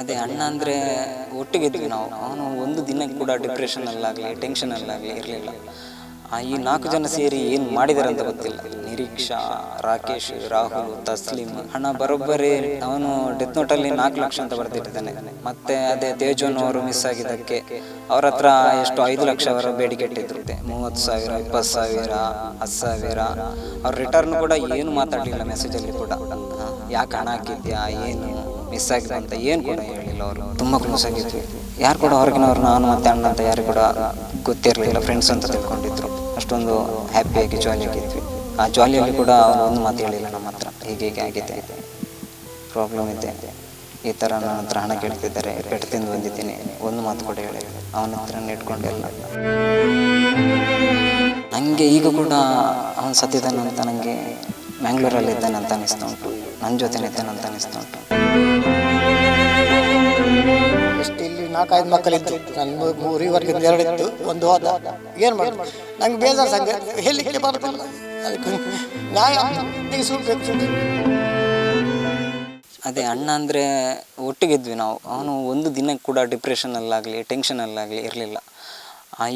ಅದೇ ಅಣ್ಣ ಅಂದರೆ ಒಟ್ಟಿಗಿದ್ವಿ ನಾವು. ಅವನು ಒಂದು ದಿನ ಕೂಡ ಡಿಪ್ರೆಷನಲ್ಲಾಗಲಿ ಟೆನ್ಷನಲ್ಲಾಗಲಿ ಇರಲಿಲ್ಲ. ಈ ನಾಲ್ಕು ಜನ ಸೇರಿ ಏನು ಮಾಡಿದ್ದಾರೆ ಅಂತ ಗೊತ್ತಿಲ್ಲ. ನಿರೀಕ್ಷಾ, ರಾಕೇಶ್, ರಾಹುಲ್, ತಸ್ಲಿಮ್, ಹಣ ಬರೋಬ್ಬರಿ. ಅವನು ಡೆತ್ ನೋಟಲ್ಲಿ ನಾಲ್ಕು ಲಕ್ಷ ಅಂತ ಬರೆದಿಟ್ಟಿದ್ದಾನೆ. ಮತ್ತೆ ಅದೇ ತೇಜೋನ್ ಅವರು ಮಿಸ್ ಆಗಿದ್ದಕ್ಕೆ ಅವ್ರ ಹತ್ರ ಎಷ್ಟು ಐದು ಲಕ್ಷ ಅವರ ಬೇಡಿಕೆ ಇಟ್ಟಿದ್ರು ಮೂವತ್ತು ಸಾವಿರ, ಇಪ್ಪತ್ತು ಸಾವಿರ, ಹತ್ತು ಸಾವಿರ. ಅವ್ರ ರಿಟರ್ನ್ ಕೂಡ ಏನು ಮಾತಾಡಲಿಲ್ಲ ಮೆಸೇಜಲ್ಲಿ ಕೂಡ. ಯಾಕೆ ಹಣ ಹಾಕಿದ್ಯಾ, ಏನು? ಮಿಸ್ ಆಗಿದೆ ಅಂತ ಏನು ಕೂಡ ಹೇಳಿಲ್ಲ ಅವರು. ತುಂಬ ಕ್ಲೋಸ್ ಆಗಿದ್ವಿ. ಯಾರು ಕೂಡ ಹೊರಗಿನವ್ರು ನಾನು ಮತ್ತೆ ಅಣ್ಣ ಅಂತ ಯಾರು ಕೂಡ ಗೊತ್ತಿರಲಿಲ್ಲ. ಫ್ರೆಂಡ್ಸ್ ಅಂತ ತಿಳ್ಕೊಂಡಿದ್ರು. ಅಷ್ಟೊಂದು ಹ್ಯಾಪಿಯಾಗಿ ಜಾಲಿಯಾಗಿದ್ವಿ ಆ ಜಾಲಿಯಲ್ಲಿ ಕೂಡ ಅವರು ಒಂದು ಮಾತು ಹೇಳಿಲ್ಲ ನಮ್ಮ ಹತ್ರ. ಹೀಗೆ ಹೀಗೆ ಆಗಿದೆ. ಪ್ರಾಬ್ಲಮ್ ಇದೆ. ಈ ಥರ ನನ್ನ ಹತ್ರ ಹಣ ಕೇಳ್ತಿದ್ದಾರೆ. ಪೆಟ್ಟು ತಿಂದು ಬಂದಿದ್ದೀನಿ. ಒಂದು ಮಾತು ಕೂಡ ಹೇಳಿಲ್ಲ. ಅವನ ಹತ್ರ ಇಟ್ಕೊಂಡಿಲ್ಲ ನನಗೆ ಈಗ ಕೂಡ ಅವನು ಸತ್ತಿದ್ದಾನಂತ ನನಗೆ ಮ್ಯಾಂಗ್ಳೂರಲ್ಲಿ ಇದ್ದಾನಂತ ಅನಿಸ್ತಾ ಉಂಟು. ನನ್ನ ಜೊತೆ ಇದ್ದಾನಂತ ಅನಿಸ್ತಾ ಉಂಟು. ಎಷ್ಟು ಇಲ್ಲಿ ನಾಲ್ಕೈದು ಮಕ್ಕಳಿದ್ದು ನನ್ನ ಮೂರುವರೆಗೆ ಎರಡು ಇತ್ತು ಒಂದು ಹೋದ. ಏನು ಮಾಡಿ ನಂಗೆ ಬೇಜಾರು ಸಂಘ ಹೇಳಲಿಕ್ಕೆ ಬರ್ತಲ್ಲ ಅದಕ್ಕೆ ನ್ಯಾಯ ತೆಗೆಸ್ಬೇಕು ಸುದ್ದಿ ಅದೇ ಅಣ್ಣ ಅಂದರೆ ಒಟ್ಟಿಗಿದ್ವಿ ನಾವು. ಅವನು ಒಂದು ದಿನ ಕೂಡ ಡಿಪ್ರೆಷನಲ್ಲಾಗಲಿ ಟೆನ್ಷನಲ್ಲಾಗಲಿ ಇರಲಿಲ್ಲ.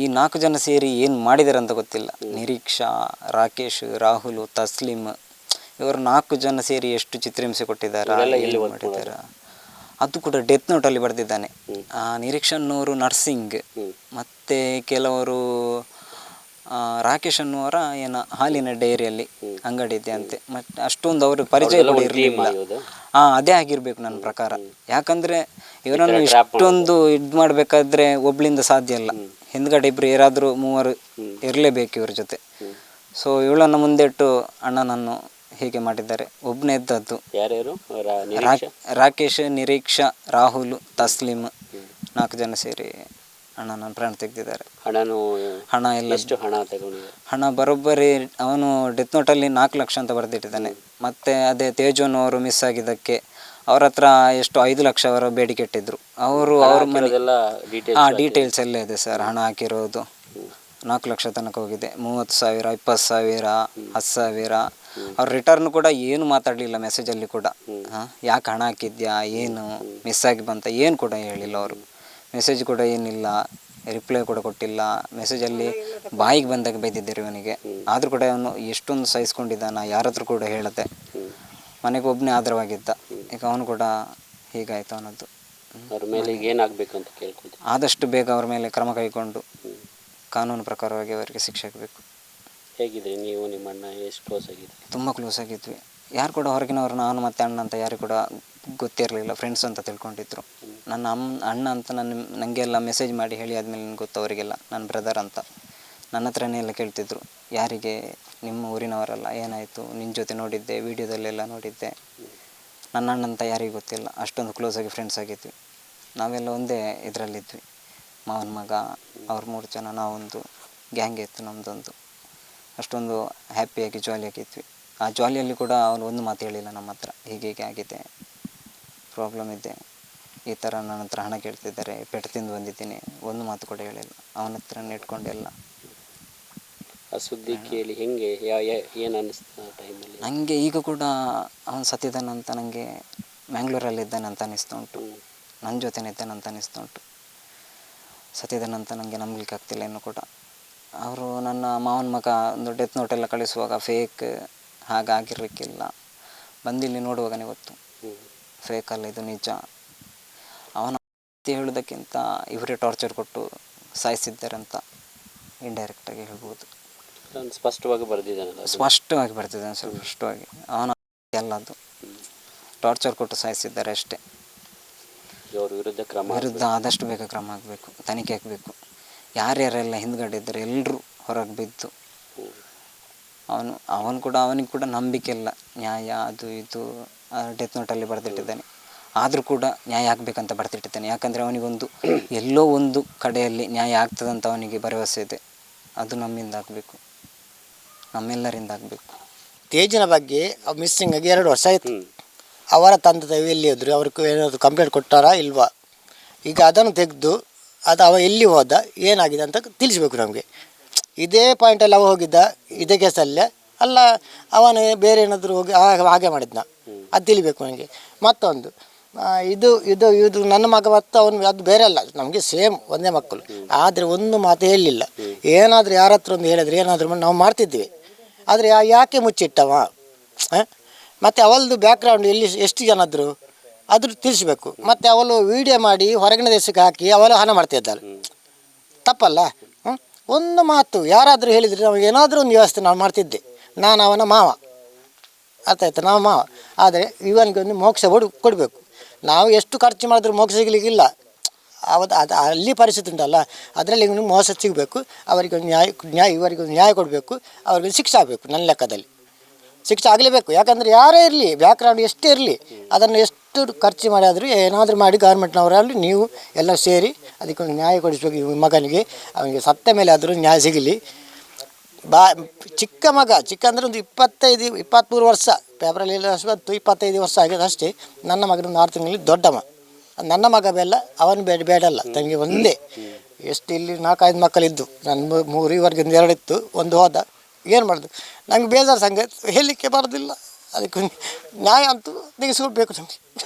ಈ ನಾಲ್ಕು ಜನ ಸೇರಿ ಏನು ಮಾಡಿದ್ದಾರೆ ಅಂತ ಗೊತ್ತಿಲ್ಲ. ನಿರೀಕ್ಷಾ ರಾಕೇಶ್ ರಾಹುಲ್ ತಸ್ಲಿಮ್ ಇವರು ನಾಲ್ಕು ಜನ ಸೇರಿ ಎಷ್ಟು ಚಿತ್ರಹಿಂಸೆ ಕೊಟ್ಟಿದ್ದಾರೆ ಎಲ್ಲಿ ಮಾಡಿದ್ದಾರೆ? ಅದು ಕೂಡ ಡೆತ್ ನೋಟ್ ಅಲ್ಲಿ ಬರೆದಿದ್ದಾನೆ. ಆ, ನಿರೀಕ್ಷ್ ಅನ್ನೋರು ನರ್ಸಿಂಗ್ ಮತ್ತೆ ಕೆಲವರು ಆ, ರಾಕೇಶ್ ಅನ್ನುವರ ಏನ ಹಾಲಿನ ಡೈರಿಯಲ್ಲಿ ಅಂಗಡಿ ಇದೆ ಅಂತೆ. ಮತ್ತೆ ಅಷ್ಟೊಂದು ಅವರು ಪರಿಚಯ ಕೂಡ ಇರಲಿಲ್ಲ. ಹಾ ಅದೇ ಆಗಿರ್ಬೇಕು ನನ್ನ ಪ್ರಕಾರ. ಯಾಕಂದ್ರೆ ಇವರನ್ನು ಇಷ್ಟೊಂದು ಇದ್ ಮಾಡಬೇಕಾದ್ರೆ ಒಬ್ಳಿಂದ ಸಾಧ್ಯ ಇಲ್ಲ. ಹಿಂದ್ಗಡೆ ಇಬ್ರು ಯಾರಾದರೂ ಮೂವರು ಇರಲೇಬೇಕು ಇವ್ರ ಜೊತೆ. ಸೊ ಇವಳನ್ನು ಮುಂದಿಟ್ಟು ಅಣ್ಣನನ್ನು ಹೀಗೆ ಮಾಡಿದ್ದಾರೆ. ಒಬ್ಬನೇ ಇದ್ದದ್ದು ಯಾರ್ಯಾರು? ರಾ- ನಿರೀಕ್ಷಾ? ರಾಕೇಶ್ ನಿರೀಕ್ಷಾ ರಾಹುಲ್ ತಸ್ಲಿಮ್ ನಾಲ್ಕು ಜನ ಸೇರಿ ಹಣನ ಪ್ರಾಣ ತೆಗೆದಿದ್ದಾರೆ. ಹಣನು ಹಣ ಎಲ್ಲ ಎಷ್ಟು ಹಣ ಹಣ ಬರೋಬ್ಬರಿ ಅವನು ಡೆತ್ ನೋಟಲ್ಲಿ ನಾಲ್ಕು ಲಕ್ಷ ಅಂತ ಬರೆದಿಟ್ಟಿದ್ದಾನೆ. ಮತ್ತೆ ಅದೇ ತೇಜೋನ್ ಅವರು ಮಿಸ್ ಆಗಿದ್ದಕ್ಕೆ ಅವ್ರ ಹತ್ರ ಎಷ್ಟು ಐದು ಲಕ್ಷ ಅವರ ಬೇಡಿಕೆ ಇಟ್ಟಿದ್ರು ಅವರು ಅವ್ರ ಮನೆ ಅದೆಲ್ಲ ಡೀಟೇಲ್ ಹಾಂ ಡೀಟೇಲ್ಸ್ ಎಲ್ಲ ಇದೆ ಸರ್. ಹಣ ಹಾಕಿರೋದು. ನಾಲ್ಕು ಲಕ್ಷ ತನಕ ಹೋಗಿದೆ. ಮೂವತ್ತು ಸಾವಿರ ಇಪ್ಪತ್ತು ಸಾವಿರ ಹತ್ತು ಸಾವಿರ. ಅವ್ರ ರಿಟರ್ನ್ ಕೂಡ ಏನು ಮಾತಾಡಲಿಲ್ಲ ಮೆಸೇಜಲ್ಲಿ ಕೂಡ. ಹಾಂ ಯಾಕೆ ಹಣ ಹಾಕಿದ್ಯಾ ಏನು ಮಿಸ್ ಆಗಿ ಬಂತ ಏನು ಕೂಡ ಹೇಳಿಲ್ಲ ಅವರು. ಮೆಸೇಜ್ ಕೂಡ ಏನಿಲ್ಲ ರಿಪ್ಲೈ ಕೂಡ ಕೊಟ್ಟಿಲ್ಲ. ಮೆಸೇಜಲ್ಲಿ ಬಾಯಿಗೆ ಬಂದಾಗ ಬೈದಿದ್ದರು ಇವನಿಗೆ. ಆದರೂ ಕೂಡ ಅವನು ಎಷ್ಟೊಂದು ಸಹಿಸ್ಕೊಂಡಿದ್ದಾನ ಯಾರತ್ರ ಕೂಡ ಹೇಳದೆ. ಮನೆಗೆ ಒಬ್ಬನೇ ಆಧಾರವಾಗಿದ್ದ ಈಗ ಅವನು ಕೂಡ ಹೀಗಾಯ್ತು ಅನ್ನೋದು. ಅವ್ರ ಮೇಲೆ ಈಗ ಏನಾಗಬೇಕು ಅಂತ ಕೇಳ್ಕೊಳ್ತೀನಿ ಆದಷ್ಟು ಬೇಗ ಅವ್ರ ಮೇಲೆ ಕ್ರಮ ಕೈಗೊಂಡು ಕಾನೂನು ಪ್ರಕಾರವಾಗಿ ಅವರಿಗೆ ಶಿಕ್ಷೆ ಆಗಬೇಕು. ಹೇಗಿದ್ರಿ ನೀವು ನಿಮ್ಮ ಅಣ್ಣ ಎಷ್ಟು ಕ್ಲೋಸ್ ಆಗಿದ್ರಿ? ತುಂಬ ಕ್ಲೋಸ್ ಆಗಿದ್ವಿ. ಯಾರು ಕೂಡ ಹೊರಗಿನವರು ನಾನು ಮತ್ತು ಅಣ್ಣ ಅಂತ ಯಾರು ಕೂಡ ಗೊತ್ತಿರಲಿಲ್ಲ ಫ್ರೆಂಡ್ಸ್ ಅಂತ ತಿಳ್ಕೊಂಡಿದ್ರು. ನನ್ನ ಅಮ್ಮ ಅಣ್ಣ ಅಂತ ನನ್ನ ನನಗೆಲ್ಲ ಮೆಸೇಜ್ ಮಾಡಿ ಹೇಳಿ ಆದಮೇಲೆ ನನಗೆ ಗೊತ್ತು ಅವರಿಗೆಲ್ಲ ನನ್ನ ಬ್ರದರ್ ಅಂತ. ನನ್ನ ಹತ್ರನೇ ಎಲ್ಲ ಕೇಳ್ತಿದ್ರು. ಯಾರಿಗೆ ನಿಮ್ಮ ಊರಿನವರಲ್ಲ ಏನಾಯಿತು? ನಿನ್ನ ಜೊತೆ ನೋಡಿದ್ದೆ ವೀಡಿಯೋದಲ್ಲೆಲ್ಲ ನೋಡಿದ್ದೆ. ನನ್ನ ಅಣ್ಣ ಅಂತ ಯಾರಿಗೂ ಗೊತ್ತಿಲ್ಲ. ಅಷ್ಟೊಂದು ಕ್ಲೋಸ್ ಆಗಿ ಫ್ರೆಂಡ್ಸ್ ಆಗಿದ್ವಿ. ನಾವೆಲ್ಲ ಒಂದೇ ಇದರಲ್ಲಿದ್ವಿ. ಮಾವನ ಮಗ ಅವ್ರ ಮೂರು ಜನ ನಾವೊಂದು. ಗ್ಯಾಂಗ್ ಇತ್ತು ನಮ್ಮದೊಂದು ಅಷ್ಟೊಂದು ಹ್ಯಾಪಿಯಾಗಿ ಜಾಲಿಯಾಗಿದ್ವಿ ಆ ಜಾಲಿಯಲ್ಲಿ ಕೂಡ ಅವನು ಒಂದು ಮಾತು ಹೇಳಿಲ್ಲ ನಮ್ಮ ಹತ್ರ. ಹೀಗೆ ಹೀಗೆ ಆಗಿದೆ. ಪ್ರಾಬ್ಲಮ್ ಇದೆ. ಈ ಥರ ನನ್ನ ಹತ್ರ ಹಣ ಕೇಳ್ತಿದ್ದಾರೆ. ಪೆಟ್ಟು ತಿಂದು ಬಂದಿದ್ದೀನಿ. ಒಂದು ಮಾತು ಕೂಡ ಹೇಳಿಲ್ಲ. ಅವನ ಹತ್ರ ಇಟ್ಕೊಂಡಿಲ್ಲ ಆ ಸುದ್ದಿ ಕೇಳಿ ಹೆಂಗೆ? ಏನು ಅನ್ನಿಸ್ತು ಆ ಟೈಮಲ್ಲಿ ನನಗೆ ಈಗ ಕೂಡ ಅವನು ಸತ್ತಿದ್ದಾನಂತ ನನಗೆ ಮ್ಯಾಂಗ್ಳೂರಲ್ಲಿ ಇದ್ದಾನಂತ ಅನಿಸ್ತಾ ಉಂಟು. ನನ್ನ ಜೊತೆನೇ ಇದ್ದಾನಂತ ಅನಿಸ್ತಾ ಉಂಟು. ಸತ್ತಿದ್ದಾನಂತ ನನಗೆ ನಂಬಲಿಕ್ಕೆ ಆಗ್ತಿಲ್ಲ ಇನ್ನು ಕೂಡ. ಅವರು ನನ್ನ ಮಾವನ ಮಗ ಒಂದು ಡೆತ್ ನೋಟೆಲ್ಲ ಕಳಿಸುವಾಗ ಫೇಕ್ ಹಾಗಾಗಿರಲಿಕ್ಕಿಲ್ಲ ಬಂದಿಲ್ಲಿ ನೋಡುವಾಗನೇ ಗೊತ್ತು. ಫೇಕ್ ಅಲ್ಲ ಇದು ನಿಜ. ಅವನ ಹೇಳೋದಕ್ಕಿಂತ ಇವರೇ ಟಾರ್ಚರ್ ಕೊಟ್ಟು ಸಾಯಿಸಿದ್ದಾರೆ ಅಂತ ಇಂಡೈರೆಕ್ಟಾಗಿ ಹೇಳ್ಬೋದು. ಸ್ಪಷ್ಟವಾಗಿ ಬರೆದಿದ್ದಾನೆ ಅದು. ಸ್ಪಷ್ಟವಾಗಿ ಬರ್ತಿದ್ದಾನೆ ಸ್ವಲ್ಪ ಸ್ಪಷ್ಟವಾಗಿ. ಅವನ ಎಲ್ಲದು ಟಾರ್ಚರ್ ಕೊಟ್ಟು ಸಾಯಿಸಿದ್ದಾರೆ ಅಷ್ಟೇ. ವಿರುದ್ಧ ಕ್ರಮ ವಿರುದ್ಧ ಆದಷ್ಟು ಬೇಗ ಕ್ರಮ ಆಗಬೇಕು ತನಿಖೆ ಆಗಬೇಕು. ಯಾರ್ಯಾರೆಲ್ಲ ಹಿಂದ್ಗಡೆ ಇದ್ದಾರೆ ಎಲ್ಲರೂ ಹೊರಗೆ ಬಿದ್ದು. ಅವನು ಅವನು ಕೂಡ, ಅವನಿಗೆ ಕೂಡ ನಂಬಿಕೆ ಇಲ್ಲ. ನ್ಯಾಯ, ಅದು ಇದು ಡೆತ್ ನೋಟಲ್ಲಿ ಬರೆದಿಟ್ಟಿದ್ದಾನೆ. ಆದರೂ ಕೂಡ ನ್ಯಾಯ ಆಗಬೇಕಂತ ಬರೆದಿಟ್ಟಿದ್ದಾನೆ. ಯಾಕಂದರೆ ಅವನಿಗೊಂದು ಎಲ್ಲೋ ಒಂದು ಕಡೆಯಲ್ಲಿ ನ್ಯಾಯ ಆಗ್ತದಂತ ಅವನಿಗೆ ಭರವಸೆ ಇದೆ. ಅದು ನಮ್ಮಿಂದ ಆಗಬೇಕು. ನಮ್ಮೆಲ್ಲರಿಂದ ಆಗಬೇಕು. ತೇಜಿನ ಬಗ್ಗೆ ಮಿಸ್ಸಿಂಗ್ ಆಗಿ ಎರಡು ವರ್ಷ ಆಯಿತು. ಅವರ ತಂದೆ ತಾಯಿ ಎಲ್ಲಿ ಇದ್ದರು ಅವ್ರಿಗೆ ಏನಾದರೂ ಕಂಪ್ಲೇಂಟ್ ಕೊಟ್ಟಾರಾ ಇಲ್ವಾ? ಈಗ ಅದನ್ನು ತೆಗೆದು ಅದು ಅವ ಎಲ್ಲಿ ಹೋದ, ಏನಾಗಿದೆ ಅಂತ ತಿಳಿಸ್ಬೇಕು ನಮಗೆ. ಇದೇ ಪಾಯಿಂಟಲ್ಲಿ ಅವ ಹೋಗಿದ್ದ, ಇದೇ ಕೇಸಲ್ಲೇ ಅಲ್ಲ ಅವನು ಬೇರೆ ಏನಾದರೂ ಹೋಗಿ ಹಾಗೆ ಮಾಡಿದ್ನ. ಅದು ತಿಳಿಬೇಕು ನನಗೆ ಮತ್ತೊಂದು ಇದು ಇದು ಇದು ನನ್ನ ಮಗ ಮತ್ತು ಅವನು, ಅದು ಬೇರೆ ಅಲ್ಲ, ನಮಗೆ ಸೇಮ್ ಒಂದೇ ಮಕ್ಕಳು. ಆದರೆ ಒಂದು ಮಾತು ಹೇಳಲಿಲ್ಲ ಏನಾದರೂ ಯಾರ ಹತ್ರ ಒಂದು ಹೇಳಿದ್ರೆ ಏನಾದರೂ ನಾವು ಮಾಡ್ತಿದ್ವಿ. ಆದರೆ ಯಾಕೆ ಮುಚ್ಚಿಟ್ಟವ? ಆ? ಮತ್ತು ಅವಳದು ಬ್ಯಾಕ್ಗ್ರೌಂಡ್ ಎಲ್ಲಿ, ಎಷ್ಟು ಜನದ್ರು ಅದ್ರ ತಿಳಿಸ್ಬೇಕು. ಮತ್ತು ಅವಳು ವಿಡಿಯೋ ಮಾಡಿ ಹೊರಗಿನ ದೇಶಕ್ಕೆ ಹಾಕಿ ಅವಳು ಹಣ ಮಾಡ್ತಿದ್ದಾಳೆ ತಪ್ಪಲ್ಲ? ಹ್ಮ್? ಒಂದು ಮಾತು ಯಾರಾದರೂ ಹೇಳಿದರೆ ನಾವು ಏನಾದರೂ ಒಂದು ವ್ಯವಸ್ಥೆ ನಾವು ಮಾಡ್ತಿದ್ದೆ. ನಾನು ಅವನ ಮಾವ. ಅರ್ಥ ಆಯ್ತು? ನಾವು ಮಾವ. ಆದರೆ ಇವನಿಗೆ ಒಂದು ಮೋಕ್ಷ ಹೊಡು ಕೊಡಬೇಕು. ನಾವು ಎಷ್ಟು ಖರ್ಚು ಮಾಡಿದ್ರೂ ಮೋಕ್ಷ ಸಿಗಲಿಕ್ಕಿಲ್ಲ. ಅವತ್ತು ಅದು ಅಲ್ಲಿ ಪರಿಸ್ಥಿತಿ ಉಂಟಲ್ಲ ಅದರಲ್ಲಿ ಇವನು ಮೋಸ ಸಿಗಬೇಕು. ಅವರಿಗೆ ಒಂದು ನ್ಯಾಯ ನ್ಯಾಯ ಇವರಿಗೊಂದು ನ್ಯಾಯ ಕೊಡಬೇಕು. ಅವ್ರಿಗೆ ಶಿಕ್ಷೆ ಆಗಬೇಕು ನನ್ನ ಲೆಕ್ಕದಲ್ಲಿ. ಶಿಕ್ಷೆ ಆಗಲೇಬೇಕು. ಯಾಕಂದರೆ ಯಾರೇ ಇರಲಿ ಬ್ಯಾಕ್ಗ್ರೌಂಡ್ ಎಷ್ಟೇ ಇರಲಿ, ಅದನ್ನು ಎಷ್ಟು ಖರ್ಚು ಮಾಡಿ ಆದರೂ ಏನಾದರೂ ಮಾಡಿ ಗೌರ್ಮೆಂಟ್ನವರಲ್ಲಿ ನೀವು ಎಲ್ಲ ಸೇರಿ ಅದಕ್ಕೊಂದು ನ್ಯಾಯ ಕೊಡಿಸ್ಬೇಕು ಈ ಮಗನಿಗೆ, ಅವನಿಗೆ ಸತ್ತ ಮೇಲೆ ಆದರೂ ನ್ಯಾಯ ಸಿಗಲಿ. ಬಾ, ಚಿಕ್ಕ ಮಗ, ಚಿಕ್ಕ ಅಂದರೆ ಒಂದು ಇಪ್ಪತ್ತೈದು ಇಪ್ಪತ್ತ್ಮೂರು ವರ್ಷ ಎಲ್ಲ ಬಂತು, ಇಪ್ಪತ್ತೈದು ವರ್ಷ ಆಗಿದೆ ಅಷ್ಟೇ. ನನ್ನ ಮಗನ ಒಂದು ಆರು ತಿಂಗಳಲ್ಲಿ ದೊಡ್ಡಮ್ಮ ನನ್ನ ಮಗ ಬೇಡ ಅವನು ಬೇಡ ಬೇಡಲ್ಲ, ತಂಗಿ ಒಂದೇ. ಎಷ್ಟು ಇಲ್ಲಿ ನಾಲ್ಕೈದು ಮಕ್ಕಳಿದ್ದು, ನನ್ನ ಮೂರು ಇವರೆಗೆ ಒಂದು ಎರಡಿತ್ತು ಒಂದು ಹೋದ. ಏನು ಮಾಡೋದು? ನಂಗೆ ಬೇಜಾರು ಸಂಗತಿ. ಹೇಳಲಿಕ್ಕೆ ಬರೋದಿಲ್ಲ. ಅದಕ್ಕೆ ನ್ಯಾಯ ಅಂತೂ ತೆಗೆಸ್ಕೊಳ್ಬೇಕು ನಮಗೆ